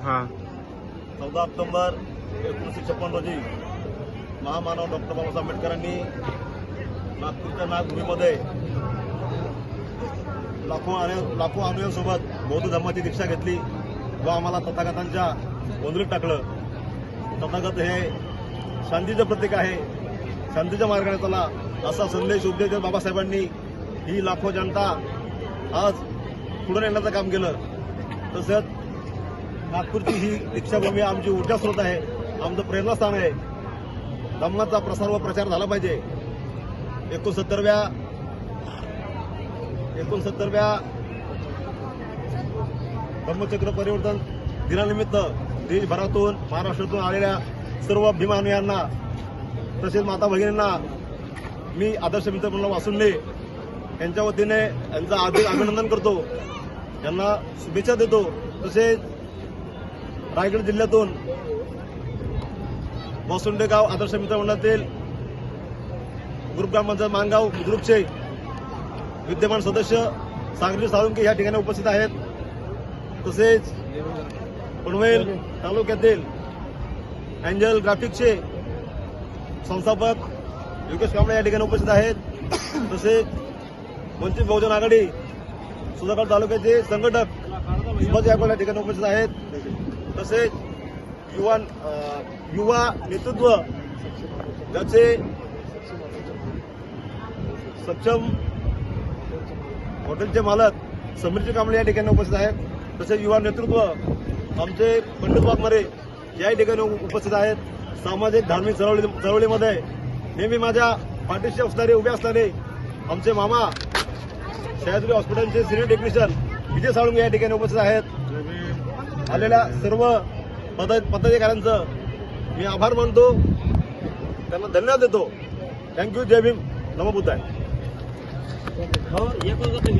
हां. चौदा ऑक्टोबर एकोणीसशे छप्पन रोजी महामानव डॉक्टर बाबासाहेब आंबेडकरांनी नागपूरच्या नागभूमीमध्ये लाखो आणि लाखो अनुयांसोबत बौद्ध धर्माची दीक्षा घेतली व आम्हाला तथागतांच्या गोंधळीत टाकलं. तथागत हे शांतीचं प्रतीक आहे. शांतीच्या मार्गाने चला असा संदेश उपदेश बाबासाहेबांनी ही लाखो जनता आज पुढे नेण्याचं काम केलं. तसंच नागपूरची ही दीक्षाभूमी आमची ऊर्जा स्रोत आहे. आमचं प्रेरणास्थान आहे. धम्माचा प्रसार व प्रचार झाला पाहिजे. एकोणसत्तरव्या एकोणसत्तरव्या धम्मचक्र परिवर्तन दिनानिमित्त देशभरातून महाराष्ट्रातून आलेल्या सर्व भीमानुयांना तसेच माता भगिनींना मी आदर्श मित्र म्हणून वासुंडे यांच्या वतीने यांचं आधी अभिनंदन करतो. यांना शुभेच्छा देतो. तसेच रायगड जिल्ह्यातून वासुंडे गाव आदर्श मित्र मंडळातील ग्रुप ग्रामपंचायत मानगाव ग्रुपचे विद्यमान सदस्य सांगली साळुंके या ठिकाणी उपस्थित आहेत. तसेच पनवेल तालुक्यातील अँजल ग्राफिक्सचे संस्थापक योगेश कांबळे या ठिकाणी उपस्थित आहेत. तसेच वंचित बहुजन आघाडी सुधागड तालुक्याचे संघटक सुभाष गायकवाड या ठिकाणी उपस्थित आहेत. तसेच युवा युवा नेतृत्व ज्याचे सक्षम हॉटेलचे मालक समीरजी कांबळे या ठिकाणी उपस्थित आहेत. तसेच युवा नेतृत्व आमचे पंडित वाघमारे या ठिकाणी उपस्थित आहेत. सामाजिक धार्मिक चळवळी चळवळीमध्ये नेहमी माझ्या पाठीशी असणारे उभे असणारे आमचे मामा सह्याद्री हॉस्पिटलचे सिनियर टेक्निशियन विजय साळुंगे या ठिकाणी उपस्थित आहेत. आलेल्या सर्व पद पदाधिकाऱ्यांचं मी आभार मानतो. त्यांना धन्यवाद देतो. थँक्यू जय भीम. नमो बुद्धाय.